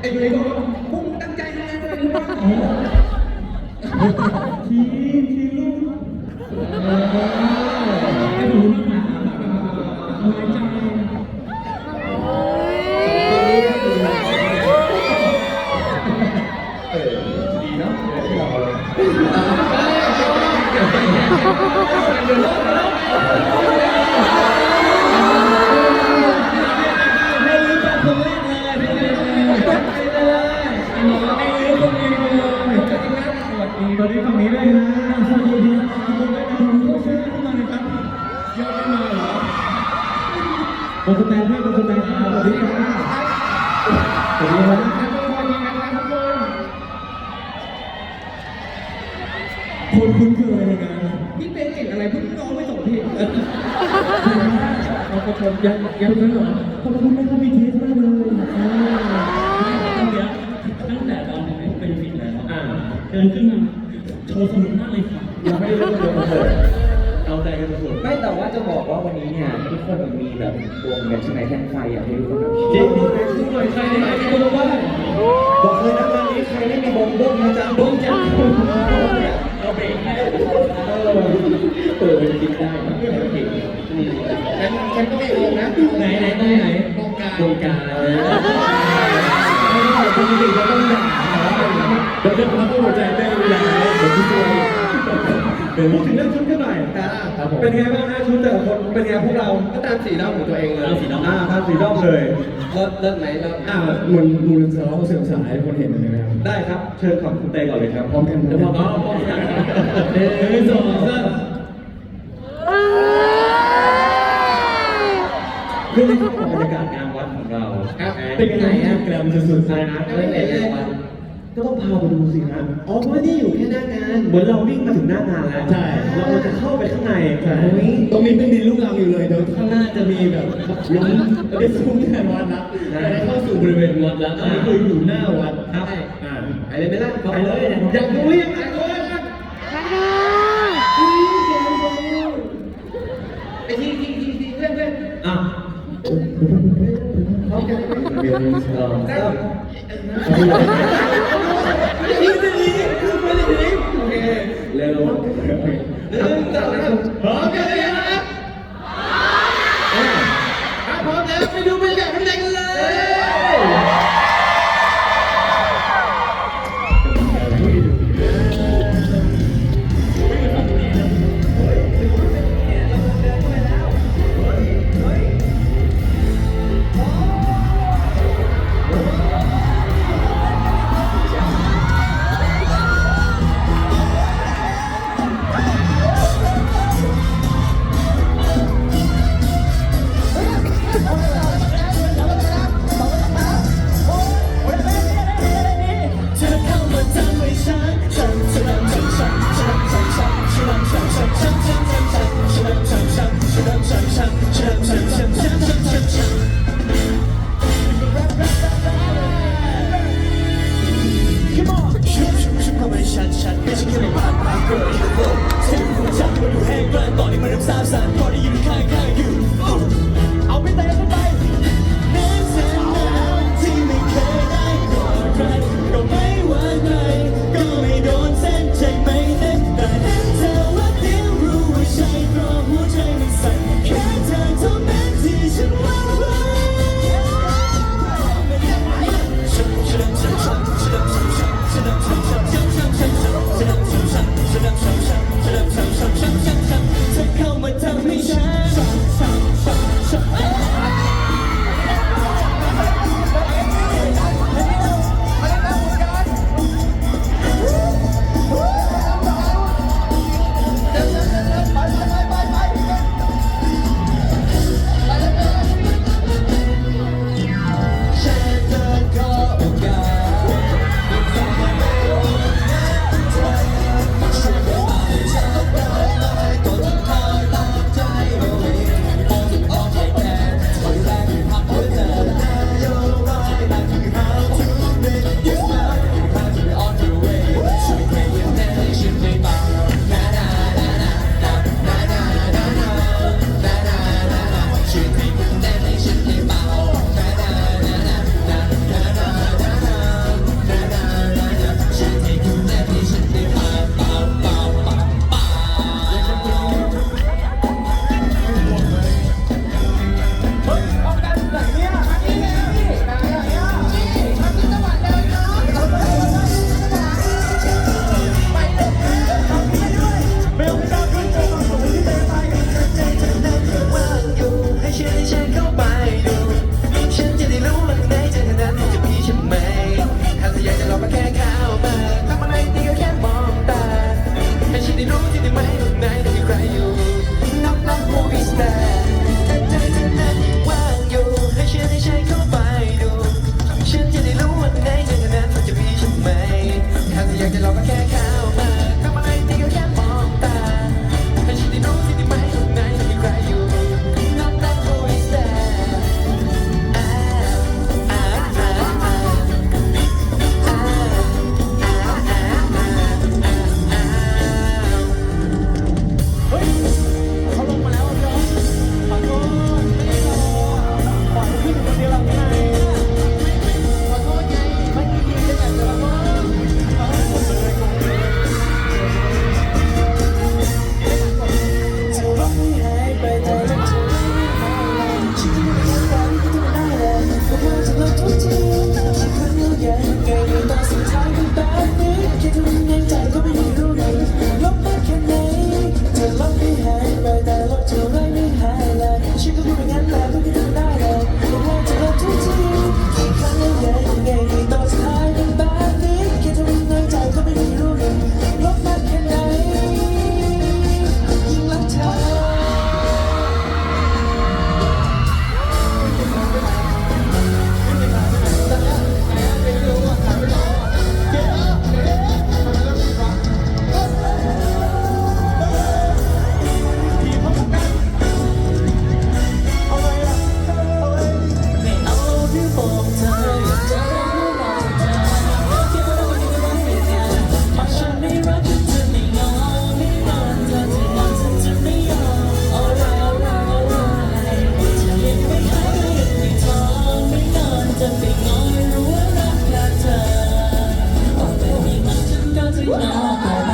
ไอ้ยุ้ยบอกว่าพวกมึงตั้งใจทำงานกันหรือเปล่าทีทีลูก ตอนนี้ฝั่งนี้ด้วยนะสวัสดีครับขอบคุณมากครับผมก็ชื่อขึ้นมาเลยครับยอดไม่มาเหรอบนสแตนให้บนสแตนสวัสดีครับสวัสดีครับคนคุ้นเคยในงานพี่เต้เก่งอะไรเพิ่งน้องไม่ส่งพี่เราก็ชมยังยังไม่เหรอขอบคุณมากครับมีเทสมากเลยตั้งแต่ตั้งแต่ตอนผมเป็นฟิตแล้วอ่าเดินขึ้นมา โชว์สนุกมากเลยครับยังไม่ได้เริ่มเลยมาเถอะเอาใจกันสุดไม่แต่ว่าจะบอกว่าวันนี้เนี่ยทุกคนมีแบบวงแบบใช่ไหมแท่งไฟอยากให้ทุกคนแบบจริงจริงจริงหน่อยใครได้ไหมคุณว่าบอกเลยนะวันนี้ใครไม่มีบงบงนะจ๊ะบงจ้ะเราเบรกให้เออเออคิดได้นะเก่งฉันฉันก็ไม่รู้นะไหนไหนไหนไหนโครงการโครงการไม่ได้ปกติเราต้องด่าเดี๋ยวเดี๋ยวเราต้องหัวใจเต้น พูดถึงเรื่องชุดกันหน่อยครับผม เป็นไงบ้างฮะชุดแต่ละคนเป็นไงพวกเราก็ตามสีดำของตัวเองเลยเราสีน้ำอ่าทำสีด้อมเลย เลิศเลิศไหมเลิศอ่าเหมือนมูลเซอร์เสื่อมสายคนเห็นเลยนะครับ ได้ครับ เชิญของคุณเตก่อนเลยครับพร้อมกันเดี๋ยวพอก็พร้อมกันหนึ่งสองสามเรื่องที่เข้ากับบรรยากาศงานวัดของเราเป็นยังไงฮะแกรมสุดๆอะไรนะไม่เป็นไรวัน ก็ต้องพาไปดูสิฮะอ๋อเพราะนี่อยู่แค่หน้างาน เหมือนเราวิ่งมาถึงหน้างานแล้วใช่ เราจะเข้าไปข้างในใช่ตรงนี้เป็นดินลูกรังอยู่เลยเดี๋ยวข้างหน้าจะมีแบบล้มได้ซุ้มแทนวัดละได้เข้าสู่บริเวณวัดแล้วอันนี้คืออยู่หน้าวัดครับอ่าไปเลยไหมล่ะไปเลยอยากดูเรียกอะไรเลยไอ้ที่ที่ที่ที่เพื่อนเพื่อนอะพร้อมกันไหม เรียนรู้สอ งได้สามที่ที่ที่ไม่ได้ที่โอเคเร็วหนึ่งสองสามโอเค 한번더